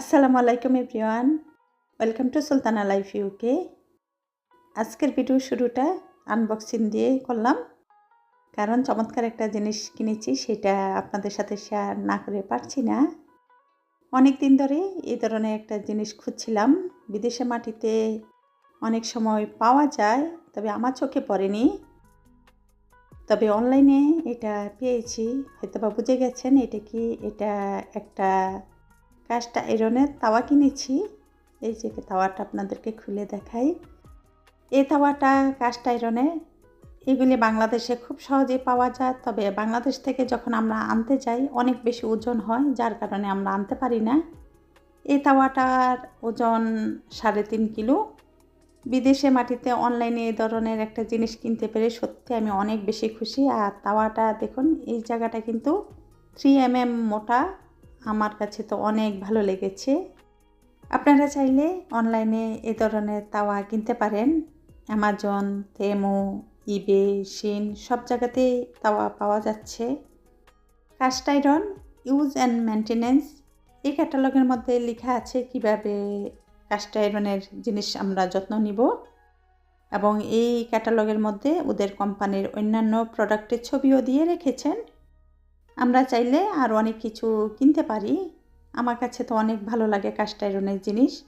আসসালামু আলাইকুম everyone. Welcome to Sultana life UK আজকের ভিডিও শুরুটা আনবক্সিং দিয়ে করলাম। কারণ চমৎকার একটা জিনিস কিনেছি, সেটা আপনাদের সাথে শেয়ার না করে পারছি না। অনেক দিন ধরে এই ধরনের একটা জিনিস খুঁজছিলাম। বিদেশে মাটিতে অনেক সময় পাওয়া যায়, তবে আমার চোখে পড়েনি। তবে অনলাইনে এটা পেয়েছি। হয়তো বা বুঝে গেছেন, এটা কি, এটা একটা কাস্ট আয়রনের তাওয়া কিনেছি। এই যে তাওয়াটা আপনাদেরকে খুলে দেখাই। এই তাওয়াটা কাস্ট আয়রনে এগুলি বাংলাদেশে খুব সহজে পাওয়া যায়। তবে বাংলাদেশ থেকে যখন আমরা আনতে যাই, অনেক বেশি ওজন হয়, যার কারণে আমরা আনতে পারি না। এই তাওয়াটার ওজন সাড়ে তিন কিলো। বিদেশে মাটিতে অনলাইনে এই ধরনের একটা জিনিস কিনতে পেরে সত্যি আমি অনেক বেশি খুশি। আর তাওয়াটা দেখুন, এই জায়গাটা কিন্তু থ্রি এম এম মোটা। আমার কাছে তো অনেক ভালো লেগেছে। আপনারা চাইলে অনলাইনে এ ধরনের তাওয়া কিনতে পারেন। অ্যামাজন তেমো, ইবে, শিন সব জায়গাতেই তাওয়া পাওয়া যাচ্ছে। Cast iron use and maintenance এই ক্যাটালগের মধ্যে লেখা আছে কীভাবে কাস্ট আয়রনের জিনিস আমরা যত্ন নিব এবং এই ক্যাটালগের মধ্যে ওদের কোম্পানির অন্যান্য প্রোডাক্টের ছবিও দিয়ে রেখেছেন। আমরা চাইলে আরও অনেক কিছু কিনতে পারি। আমার কাছে তো অনেক ভালো লাগে কাস্ট আয়রনের জিনিস।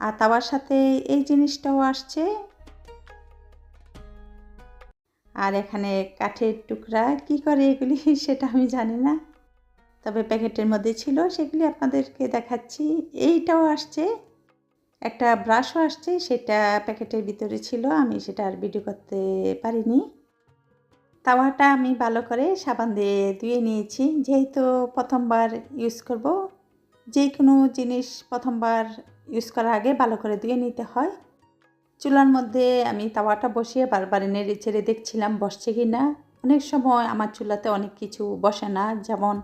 আর তাওয়ার সাথে এই জিনিসটাও আসছে। আর এখানে কাঠের টুকরা কি করে এগুলি সেটা আমি জানি না। তবে প্যাকেটের মধ্যে ছিল, সেগুলি আপনাদেরকে দেখাচ্ছি। এইটাও আসছে। একটা ব্রাশও আসছে, সেটা প্যাকেটের ভিতরে ছিল, আমি সেটা আর ভিডিও করতে পারিনি। তাওয়াটা আমি ভালো করে সাবান দিয়ে ধুয়ে নিয়েছি। যেহেতু প্রথমবার ইউজ করব যে কোনো জিনিস প্রথমবার ইউজ করার আগে ভালো করে ধুয়ে নিতে হয়। চুলার মধ্যে আমি তাওয়াটা বসিয়ে বারবার নেড়ে চেড়ে দেখছিলাম বসছে কি না অনেক সময় আমার চুলাতে অনেক কিছু বসে না, যেমন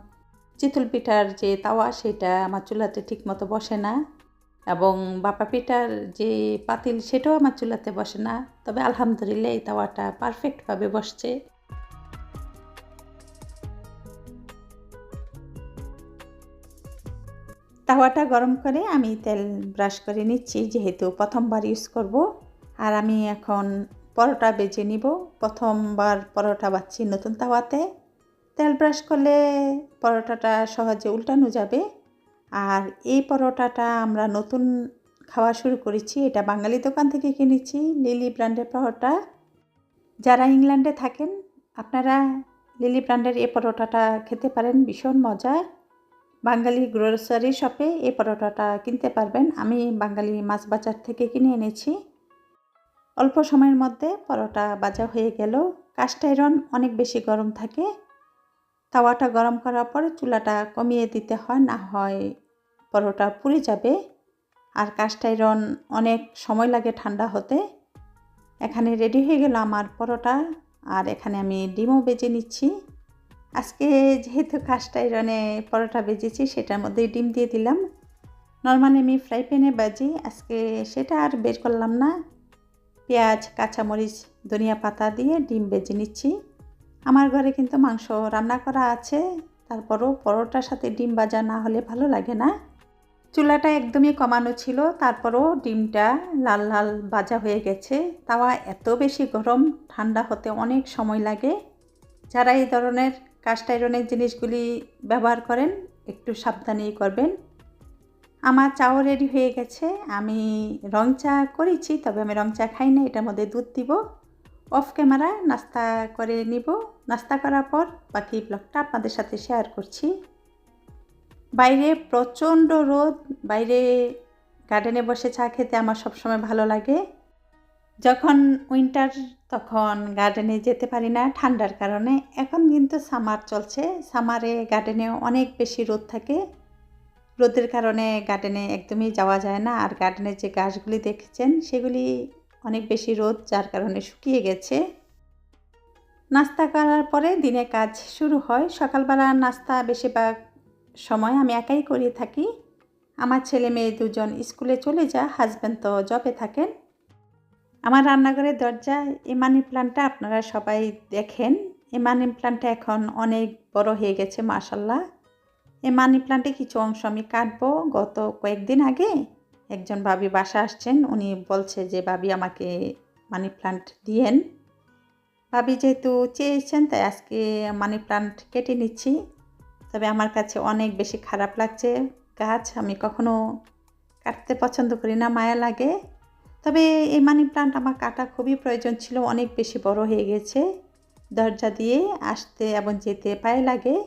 চিতল পিঠার যে তাওয়া, সেটা আমার চুলাতে ঠিকমতো বসে না এবং বাপা পিঠার যে পাতিল, সেটাও আমার চুলাতে বসে না। তবে আলহামদুলিল্লাহ এই তাওয়াটা পারফেক্টভাবে বসছে। তাওয়াটা গরম করে আমি তেল ব্রাশ করে নিচ্ছি, যেহেতু প্রথমবার ইউজ করব। আর আমি এখন পরোটা বেজে নিব। প্রথমবার পরোটা বাচ্ছি নতুন তাওয়াতে। তেল ব্রাশ করলে পরোটাটা সহজে উল্টানো যাবে। আর এই পরোটাটা আমরা নতুন খাওয়া শুরু করেছি, এটা বাঙালি দোকান থেকে কিনেছি লিলি ব্র্যান্ডের পরোটা। যারা ইংল্যান্ডে থাকেন, আপনারা লিলি ব্র্যান্ডের এই পরোটাটা খেতে পারেন, ভীষণ মজা। বাঙালি গ্রোসারি শপে এই পরোটাটা কিনতে পারবেন। আমি বাঙালি মাছ বাজার থেকে কিনে এনেছি। অল্প সময়ের মধ্যে পরোটা বাজা হয়ে গেল। কাস্ট আয়রন অনেক বেশি গরম থাকে। তাওয়াটা গরম করার পরে চুলাটা কমিয়ে দিতে হয়, না হয় পরোটা পুড়ে যাবে। আর কাস্ট আয়রন অনেক সময় লাগে ঠান্ডা হতে। এখানে রেডি হয়ে গেল আমার পরোটা। আর এখানে আমি ডিমও বেজে নিচ্ছি। আজকে যেহেতু কাস্ট আয়রনে পরোটা বেজেছি, সেটার মধ্যে ডিম দিয়ে দিলাম। নর্মালি আমি ফ্রাই প্যানে বাজি, আজকে সেটা আর বের করলাম না। পেঁয়াজ, কাঁচামরিচ, ধনিয়া পাতা দিয়ে ডিম বেজে নিচ্ছি। আমার ঘরে কিন্তু মাংস রান্না করা আছে, তারপরও পরোটার সাথে ডিম ভাজা না হলে ভালো লাগে না। চুলাটা একদমই কমানো ছিল, তারপরও ডিমটা লাল লাল ভাজা হয়ে গেছে। তাওয়া এত বেশি গরম, ঠান্ডা হতে অনেক সময় লাগে। যারা এই ধরনের কাস্ট আয়রনের জিনিসগুলি ব্যবহার করেন, একটু সাবধানেই করবেন। আমার চাও রেডি হয়ে গেছে। আমি রং চা করেছি, তবে আমি রং চা খাই না, এটার মধ্যে দুধ দিব। অফ ক্যামেরা, নাস্তা করে নিব। নাস্তা করার পর বাকি ব্লগটা আপনাদের সাথে শেয়ার করছি। বাইরে প্রচণ্ড রোদ, বাইরে গার্ডেনে বসে চা খেতে আমার সবসময় ভালো লাগে। যখন উইন্টার তখন গার্ডেনে যেতে পারি না ঠান্ডার কারণে। এখন কিন্তু সামার চলছে। সামারে গার্ডেনে অনেক বেশি রোদ থাকে। রোদের কারণে গার্ডেনে একদমই যাওয়া যায় না। আর গার্ডেনের যে গাছগুলি দেখছেন, সেগুলি অনেক বেশি রোদ, যার কারণে শুকিয়ে গেছে। নাস্তা করার পরে দিনে কাজ শুরু হয়। সকালবেলা নাস্তা বেশিরভাগ সময় আমি একাই করে থাকি। আমার ছেলে মেয়ে দুজন স্কুলে চলে যায় হাজব্যান্ড তো জবে থাকেন। আমার রান্নাঘরের দরজা এই মানি প্লান্টটা আপনারা সবাই দেখেন। এই মানি প্লান্টটা এখন অনেক বড় হয়ে গেছে, মাশাল্লাহ। এই মানি প্লান্টে কিছু অংশ আমি কাটবো। গত কয়েকদিন আগে একজন ভাবি বাসা আসছেন, উনি বলছে যে, ভাবি, আমাকে মানি প্লান্ট দিয়েন। ভাবি যেহেতু চেয়েছেন, তাই আজকে মানি প্লান্ট কেটে নিচ্ছি। তবে আমার কাছে অনেক বেশি খারাপ লাগছে। গাছ আমি কখনো কাটতে পছন্দ করি না, মায়া লাগে। তবে এই মানি প্লান্ট আমার কাটা খুবই প্রয়োজন ছিল, অনেক বেশি বড় হয়ে গেছে। দরজা দিয়ে আসতে এবং যেতে পায়ে লাগে।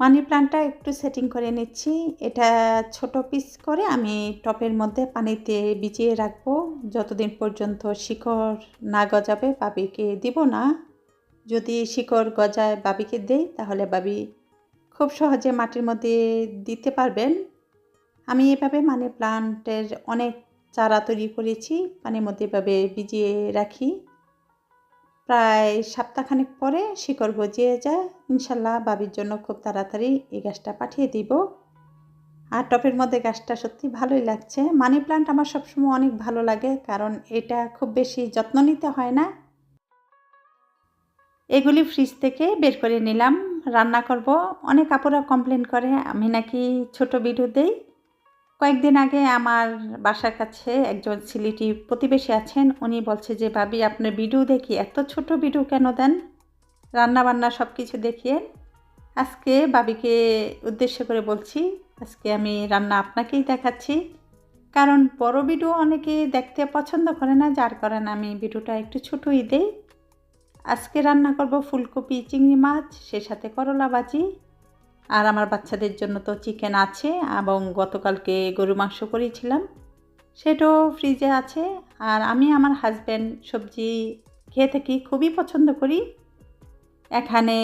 মানি প্লান্টটা একটু সেটিং করে নিচ্ছি। এটা ছোট পিস করে আমি টপের মধ্যে পানিতে ভিজিয়ে রাখব। যতদিন পর্যন্ত শিকড় না গজাবে, বাবিকে দিব না। যদি শিকড় গজায়, বাবিকে দেই, তাহলে বাবি খুব সহজে মাটির মধ্যে দিতে পারবেন। আমি এভাবে মানি প্লান্টের অনেক চারা তৈরি করেছি, পানির মধ্যে এভাবে ভিজিয়ে রাখি। প্রায় সপ্তাহখানেক পরে শিকড় গজিয়ে যায়। ইনশাল্লাহ বাবির জন্য খুব তাড়াতাড়ি এই গাছটা পাঠিয়ে দিব। আর টপের মধ্যে গাছটা সত্যি ভালোই লাগছে। মানি প্লান্ট আমার সবসময় অনেক ভালো লাগে, কারণ এটা খুব বেশি যত্ন নিতে হয় না। এগুলি ফ্রিজ থেকে বের করে নিলাম, রান্না করব। অনেক আপুরা কমপ্লেন করে, আমি নাকি ছোট ভিডিও দেই। কয়েকদিন আগে আমার বাসার কাছে একজন সিলিটি প্রতিবেশী আছেন। উনি বলছে যে, ভাবি, আপনার ভিডিও দেখি, এত ছোট ভিডিও কেন দেন? রান্না বান্না সব কিছু দেখিয়ে আজকে বাবিকে উদ্দেশ্য করে বলছি, আজকে আমি রান্না আপনাকেই দেখাচ্ছি। কারণ বড় ভিডিও অনেকে দেখতে পছন্দ করে না, যার কারণে আমি ভিডিওটা একটু ছোটোই দেই। আজকে রান্না করব ফুলকপি, চিংড়ি মাছ, সে সাথে করলা ভাজি আর আমার বাচ্চাদের জন্য তো চিকেন আছে এবং গতকালকে গরু মাংস করেছিলাম। সেটাও ফ্রিজে আছে। আর আমি আমার হাজব্যান্ড সবজি খেয়ে থাকি, খুবই পছন্দ করি। এখানে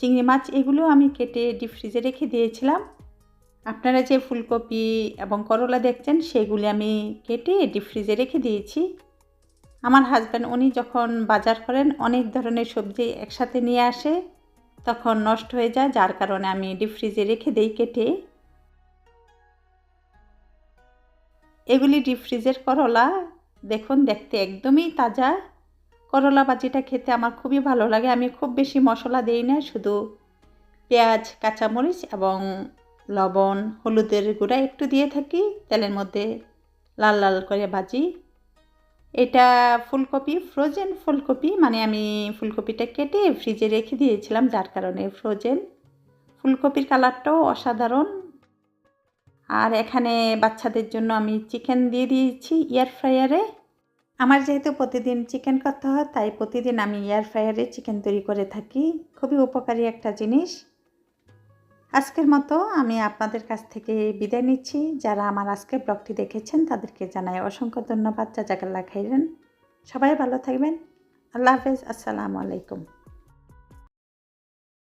চিংড়ি মাছ এগুলো আমি কেটে ডিপ ফ্রিজে রেখে দিয়েছিলাম। আপনারা যে ফুলকপি এবং করলা দেখছেন, সেগুলি আমি কেটে ডিপ ফ্রিজে রেখে দিয়েছি। আমার হাজব্যান্ড উনি যখন বাজার করেন, অনেক ধরনের সবজি একসাথে নিয়ে আসে। তখন নষ্ট হয়ে যায়, যার কারণে আমি ডিপ ফ্রিজে রেখে দেই, কেটে। এগুলি ডিপ ফ্রিজের করলা। দেখুন, দেখতে একদমই তাজা। করলা বাজিটা খেতে আমার খুবই ভালো লাগে, আমি খুব বেশি মশলা দিই না, শুধু পেঁয়াজ, কাঁচামরিচ এবং লবণ, হলুদের গুঁড়া একটু দিয়ে থাকি, তেলের মধ্যে লাল লাল করে ভাজি। এটা ফুলকপি ফ্রোজেন ফুলকপি মানে আমি ফুলকপিটা কেটে ফ্রিজে রেখে দিয়েছিলাম, যার কারণে ফ্রোজেন ফুলকপির কালারটাও অসাধারণ। আর এখানে বাচ্চাদের জন্য আমি চিকেন দিয়ে দিয়েছি এয়ার ফ্রায়ারে আমার যেহেতু প্রতিদিন চিকেন করতে হয়, তাই প্রতিদিন আমি এয়ার ফ্রায়ারে চিকেন তৈরি করে থাকি। খুবই উপকারী একটা জিনিস। আজকের মতো আমি আপনাদের কাছ থেকে বিদায় নিচ্ছি। যারা আমার আজকের ব্লগটি দেখেছেন, তাদেরকে জানাই অসংখ্য ধন্যবাদ। চাচাকাল্লা খাইলেন সবাই ভালো থাকবেন। আল্লাহ হাফেজ। আসসালামু আলাইকুম।